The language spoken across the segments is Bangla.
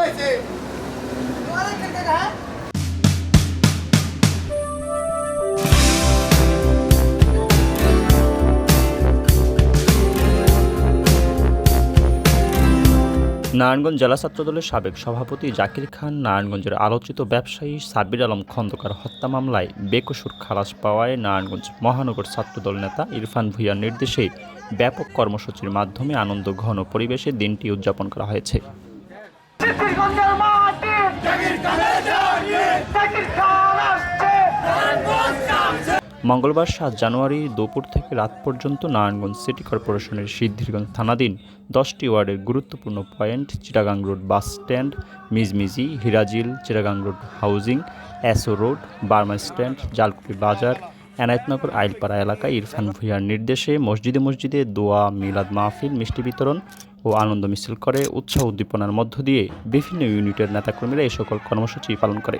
হয়েছে। নারায়ণগঞ্জ জেলা ছাত্রদলের সাবেক সভাপতি জাকির খান নারায়ণগঞ্জের আলোচিত ব্যবসায়ী সাব্বির আলম খন্দকার হত্যা মামলায় বেকসুর খালাস পাওয়ায় নারায়ণগঞ্জ মহানগর ছাত্রদল নেতা ইরফান ভুইয়ার নির্দেশে ব্যাপক কর্মসূচির মাধ্যমে আনন্দ, ঘন পরিবেশে দিনটি উদযাপন করা হয়েছে। কিশোরগঞ্জের মাটি মঙ্গলবার সাত জানুয়ারি দুপুর থেকে রাত পর্যন্ত নারায়ণগঞ্জ সিটি কর্পোরেশনের সিদ্ধিরগঞ্জ থানাধীন দশটি ওয়ার্ডের গুরুত্বপূর্ণ point Chittagong road bus stand Mijmiji Hirajhil Chittagong road housing SEO road Burma stand Jalkupi বাজার এনায়েতনগর আইলপাড়া এলাকায় ইরফান ভুইয়ার নির্দেশে মসজিদে মসজিদে দোয়া, মিলাদ মাহফিল, মিষ্টি বিতরণ ও আনন্দ মিছিল করে উৎসাহ উদ্দীপনার মধ্য দিয়ে বিভিন্ন ইউনিটের নেতাকর্মীরা এই সকল কর্মসূচি পালন করে।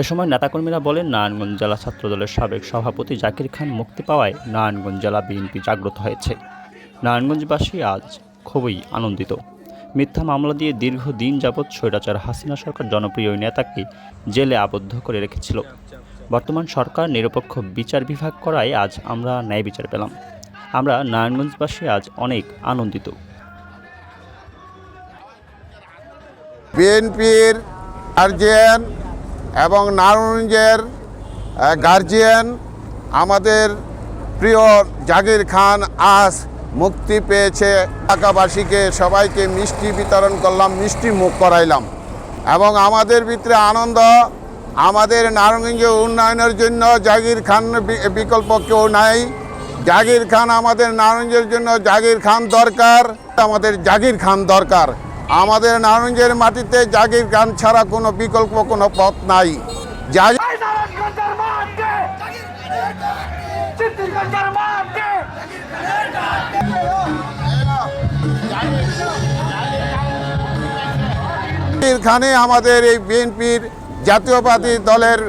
এ সময় নেতাকর্মীরা বলেন, নারায়ণগঞ্জ জেলা ছাত্রদলের সাবেক সভাপতি জাকির খান মুক্তি পাওয়ায় নারায়ণগঞ্জ জেলা বিএনপি জাগ্রত হয়েছে। নারায়ণগঞ্জবাসী আজ খুবই আনন্দিত। মিথ্যা মামলা দিয়ে দীর্ঘদিন যাবৎ স্বৈরাচার হাসিনা সরকার জনপ্রিয় নেতাকে জেলে আবদ্ধ করে রেখেছিল। বর্তমান সরকার নিরপেক্ষ বিচার বিভাগ করায় আজ আমরা ন্যায় বিচার পেলাম। আমরা নারায়ণগঞ্জবাসী আজ অনেক আনন্দিত। বিএনপির গার্জিয়ান এবং নারায়ণগঞ্জের গার্জিয়ান আমাদের প্রিয় জাগির খান আজ মুক্তি পেয়েছে এলাকাবাসীকে। সবাইকে মিষ্টি বিতরণ করলাম, মিষ্টি মুখ করাইলাম। এবং আমাদের ভিতরে আনন্দ, আমাদের নারায়ণগঞ্জ উন্নয়নের জন্য জাগির খান বিকল্প কেউ নাই। জাগির খান আমাদের নারায়ণগঞ্জের জন্য জাগির খান দরকার, আমাদের জাগির খান দরকার। আমাদের নারায়ণগঞ্জের মাটিতে জাগির খান ছাড়া কোনো বিকল্প, কোনো পথ নাই। জাগির খানে আমাদের এই বিএনপির জাতীয়বাদী দলের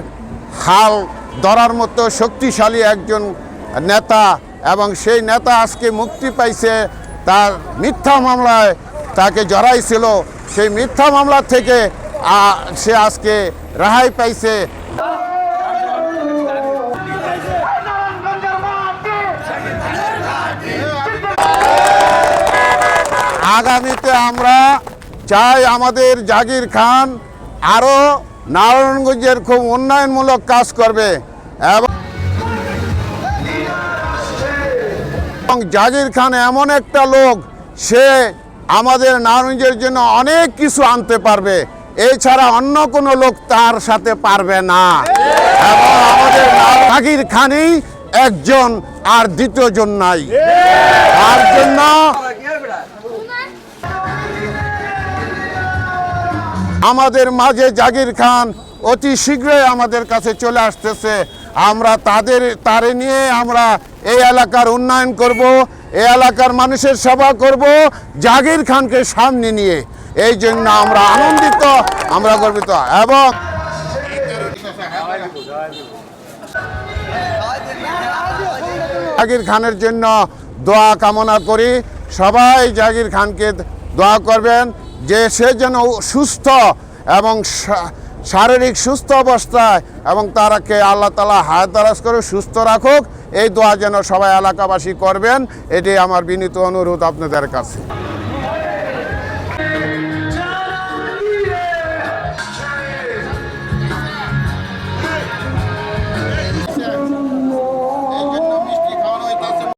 হাল ধরার মতো শক্তিশালী একজন নেতা এবং সেই নেতা আজকে মুক্তি পাইছে, তার মিথ্যা মামলায় তাকে জড়াইছিল। সেই মিথ্যা মামলা থেকে সে আজকে রেহাই পাইছে। আগামীতে আমরা চাই আমাদের জাগির খান আরও নারায়ণগঞ্জের খুব উন্নয়নমূলক কাজ করবে এবং জাগির খান এমন একটা লোক, সে আমাদের নারায়ণগঞ্জের জন্য অনেক কিছু আনতে পারবে। এছাড়া অন্য কোনো লোক তার সাথে পারবে না। এবং আমাদের জাগির খানই একজন আর দ্বিতীয়জন নাই। তার জন্য আমাদের মাঝে জাগির খান অতি শীঘ্রই আমাদের কাছে চলে আসতেছে। আমরা তাদের, তারে নিয়ে আমরা এই এলাকার উন্নয়ন করব, এই এলাকার মানুষের সেবা করব, জাগির খানকে সামনে নিয়ে। এই জন্য আমরা আনন্দিত, আমরা গর্বিত। এবং জাগির খানের জন্য দোয়া কামনা করি। সবাই জাগির খানকে দোয়া করবেন। যে সে যেন সুস্থ এবং শারীরিক সুস্থ অবস্থায় এবং তারাকে আল্লাহ তালা হায়াত দারাজ করে সুস্থ রাখুক। এই দোয়া যেন সবাই এলাকাবাসী করবেন। এটি আমার বিনীত অনুরোধ আপনাদের কাছে।